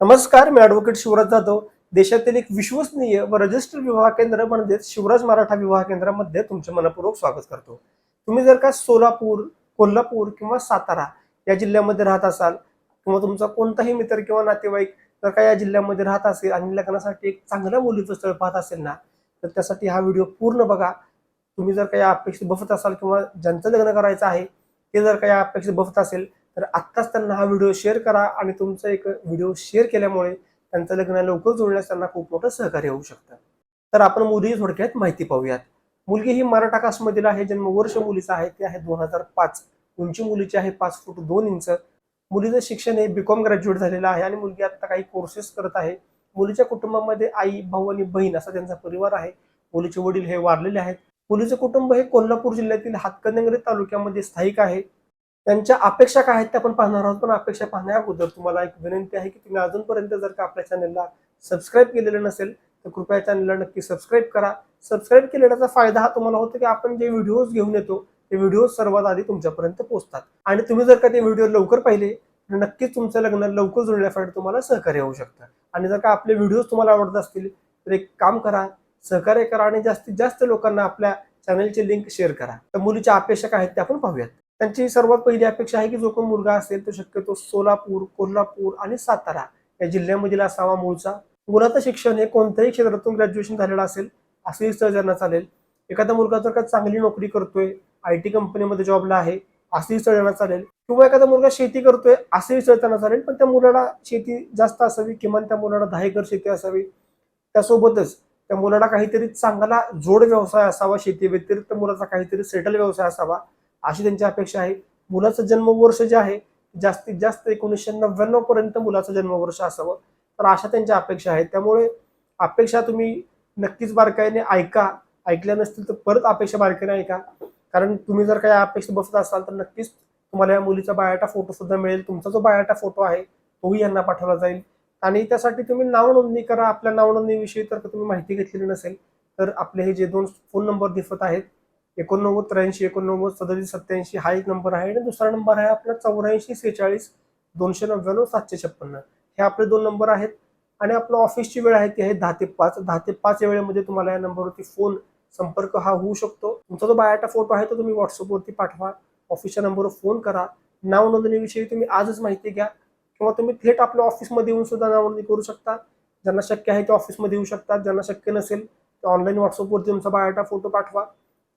नमस्कार मी ॲडव्होकेट शिवराज जाधव. देशातील एक विश्वसनीय व रजिस्टर विवाह केंद्र म्हणजेच शिवराज मराठा विवाह केंद्रामध्ये तुमचे मनपूर्वक स्वागत करतो. तुम्ही जर का सोलापूर कोल्हापूर किंवा सातारा या जिल्ह्यामध्ये राहत असाल किंवा तुमचा कोणताही मित्र किंवा नातेवाईक जर का या जिल्ह्यामध्ये राहत असेल आणि लग्नासाठी एक चांगल्या मुलीचं स्थळ पाहत असेल ना तर त्यासाठी हा व्हिडिओ पूर्ण बघा. तुम्ही जर काही अपेक्षित बघत असाल किंवा ज्यांचं लग्न करायचं आहे ते जर काही अपेक्षित बघत असेल तर आत्ताच त्यांना हा व्हिडिओ शेअर करा आणि तुमचा एक व्हिडिओ शेअर केल्यामुळे त्यांचं लग्न लवकर जुळण्यास त्यांना खूप मोठं सहकार्य होऊ शकतं. तर आपण मुली थोडक्यात माहिती पाहूयात. मुलगी ही मराठा कास्टमधील आहे जन्मवर्ष मुलीचं आहे ते आहे दोन हजार पाच. उंची मुलीची आहे पाच फूट दोन इंच. मुलीचं शिक्षण हे बीकॉम ग्रॅज्युएट झालेलं आहे आणि मुलगी आता काही कोर्सेस करत आहे. मुलीच्या कुटुंबामध्ये आई भाऊ आणि बहीण असा त्यांचा परिवार आहे. मुलीचे वडील हे वारलेले आहेत. मुलीचं कुटुंब हे कोल्हापूर जिल्ह्यातील हातकणंगले तालुक्यामध्ये स्थायिक आहे. त्यांच्या अपेक्षा काय आहेत त्या आपण पाहणार आहोत. पण अपेक्षा पाहण्या अगोदर तुम्हाला एक विनंती आहे की तुम्ही अजूनपर्यंत जर का आपल्या चॅनलला सबस्क्राईब केलेलं नसेल तर कृपया चॅनलला नक्की सबस्क्राईब करा. सबस्क्राईब केलेल्याचा फायदा हा तुम्हाला होतो की आपण जे व्हिडिओज घेऊन येतो ते व्हिडिओ सर्वात आधी तुमच्यापर्यंत पोहोचतात. आणि तुम्ही जर का ते व्हिडिओ लवकर पाहिले तर नक्कीच तुमचं लग्न लवकर जुळण्यासाठी तुम्हाला सहकार्य होऊ शकतं. आणि जर का आपले व्हिडिओज तुम्हाला आवडत असतील तर एक काम करा सहकार्य करा आणि जास्तीत जास्त लोकांना आपल्या चॅनलची लिंक शेअर करा. तर मुलीच्या अपेक्षा काय आहेत त्या आपण पाहूयात. त्यांची सर्वात पहिली अपेक्षा आहे की जो कोण मुलगा असेल तो शक्यतो सोलापूर कोल्हापूर आणि सातारा या जिल्ह्यामधील असावा मूळचा. मुलाचं शिक्षण हे कोणत्याही क्षेत्रातून ग्रॅज्युएशन झालेलं असेल असंही स्थळ त्यांना चालेल. एखादा मुलगा जर का चांगली नोकरी करतोय आय टी कंपनीमध्ये जॉबला आहे असंही स्थळ चालेल. किंवा एखादा मुलगा शेती करतोय असंही स्थळ त्यांना चालेल पण त्या मुलाला शेती जास्त असावी किमान त्या मुलाला दहा एकर शेती असावी. त्यासोबतच त्या मुलाला काहीतरी चांगला जोड व्यवसाय असावा शेती व्यतिरिक्त मुलाचा काहीतरी सेटल व्यवसाय असावा. अशी त्यांची अपेक्षा आहे. मुलाचं जन्मवर्ष जे आहे जास्तीत जास्त एकोणीसशे नव्याण्णव पर्यंत मुलाचं जन्मवर्ष असावं. तर अशा त्यांच्या अपेक्षा आहेत. त्यामुळे अपेक्षा तुम्ही नक्कीच बारकाईने ऐका. ऐकल्या नसतील तर परत अपेक्षा बारकाईने ऐका. कारण तुम्ही जर काही अपेक्षा बसत असाल तर नक्कीच तुम्हाला या मुलीचा बायोटा फोटो सुद्धा मिळेल. तुमचा जो बायोटा फोटो आहे तोही यांना पाठवला जाईल. आणि त्यासाठी तुम्ही नाव नोंदणी करा. आपल्या नाव नोंदणीविषयी तर तुम्ही माहिती घेतलेली नसेल. तर आपले हे जे दोन फोन नंबर दिसत आहेत एकोणनव्वद त्र्याऐंशी एकोणनव्वद सदतीस सत्याऐंशी हा एक नंबर आहे आणि दुसरा नंबर आहे आपला चौऱ्याऐंशी सेहेचाळीस दोनशे नव्याण्णव सातशे छप्पन्न. हे आपले दोन नंबर आहेत. आणि आपलं ऑफिसची वेळ आहे ती आहे दहा ते पाच. दहा ते पाच या वेळेमध्ये तुम्हाला या नंबरवरती फोन संपर्क हा होऊ शकतो. तुमचा जो बायोटा फोटो आहे तो तुम्ही व्हॉट्सअपवरती पाठवा. ऑफिसच्या नंबरवर फोन करा. नाव नोंदणीविषयी तुम्ही आजच माहिती घ्या. किंवा तुम्ही थेट आपल्या ऑफिसमध्ये येऊन सुद्धा नावनोंदणी करू शकता. ज्यांना शक्य आहे ते ऑफिसमध्ये येऊ शकतात ज्यांना शक्य नसेल तर ऑनलाईन व्हॉट्सअपवरती तुमचा बायोटा फोटो पाठवा.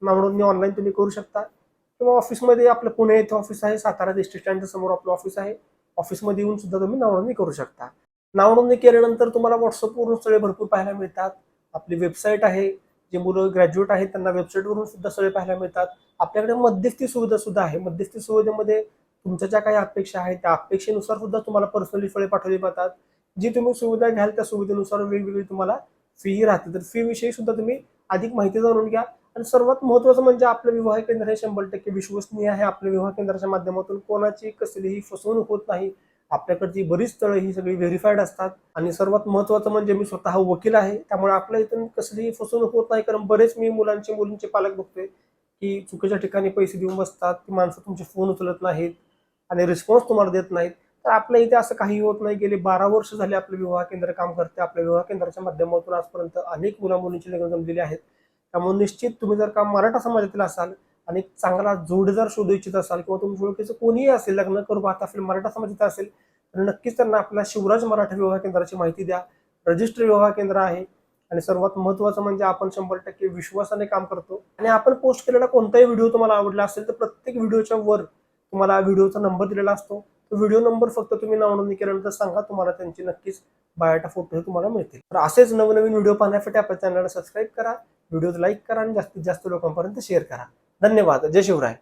नाव ऑनलाईन तुम्ही करू शकता. किंवा ऑफिसमध्ये आपलं पुणे येथे ऑफिस आहे सातारा डिस्ट्रिक्ट स्टँडच्या समोर आपलं ऑफिस आहे. ऑफिसमध्ये येऊन सुद्धा तुम्ही नावनोंदणी करू शकता. नावनोंदणी केल्यानंतर तुम्हाला व्हॉट्सअपवरून सगळे भरपूर पाहायला मिळतात. आपली वेबसाईट आहे जे मुलं ग्रॅज्युएट आहेत त्यांना वेबसाईटवरून सुद्धा सगळे पाहायला मिळतात. आपल्याकडे मध्यस्थी सुविधा सुद्धा आहे. मध्यस्थी सुविधेमध्ये तुमच्या ज्या काही अपेक्षा आहेत त्या अपेक्षेनुसार सुद्धा तुम्हाला पर्सनली फळे पाठवली जातात. जी तुम्ही सुविधा घ्याल त्या सुविधेनुसार वेगवेगळी तुम्हाला फी राहते. तर फीविषयी सुद्धा तुम्ही अधिक माहिती जाणून घ्या. आणि सर्वात महत्वाचं म्हणजे आपलं विवाह केंद्र हे शंभर टक्के विश्वसनीय आहे. आपल्या विवाह केंद्राच्या माध्यमातून कोणाची कसलीही फसवणूक होत नाही. आपल्याकडची बरीच स्थळं ही सगळी व्हेरीफाईड असतात. आणि सर्वात महत्वाचं म्हणजे मी स्वतः वकील आहे. त्यामुळे आपल्या इथून कसलीही फसवणूक होत नाही. कारण बरेच मी मुलांचे मुलींचे पालक बघतोय की चुकीच्या ठिकाणी पैसे देऊन बसतात. ती माणसं तुमचे फोन उचलत नाहीत आणि रिस्पॉन्स तुम्हाला देत नाहीत. तर आपल्या इथे असं काही होत नाही. गेले बारा वर्ष झाले आपलं विवाह केंद्र काम करते आपल्या विवाह केंद्राच्या माध्यमातून आजपर्यंत अनेक मुला मुलींची लग्न जमलेली आहेत. त्यामुळे निश्चित तुम्ही जर का मराठा समाजातील असाल आणि चांगला चांगला जोडीदार शोधू इच्छित असाल किंवा तुमच्या ओळखीचं कोणीही असेल लग्न करू पाहता असेल मराठा समाजाचा असेल तर नक्कीच त्यांना आपल्या शिवराज मराठा विवाह केंद्राची माहिती द्या. रजिस्टर विवाह केंद्र आहे आणि सर्वात महत्वाचं म्हणजे आपण शंभर टक्के विश्वासाने काम करतो. आणि आपण पोस्ट केलेला कोणताही व्हिडिओ तुम्हाला आवडला असेल तर प्रत्येक व्हिडिओच्या वर तुम्हाला व्हिडिओचा नंबर दिलेला असतो. तो व्हिडिओ नंबर फक्त तुम्ही नावनोंदणी केल्यानंतर सांगा तुम्हाला त्यांची नक्कीच बायोटा फोटो हे तुम्हाला मिळतील. तर असेच नवनवीन व्हिडिओ पाहण्यासाठी आपल्या चॅनलला सबस्क्राईब करा. व्हिडिओज लाईक करा आणि जास्तीत जास्त लोकांपर्यंत शेअर करा. धन्यवाद. जय शिवराय.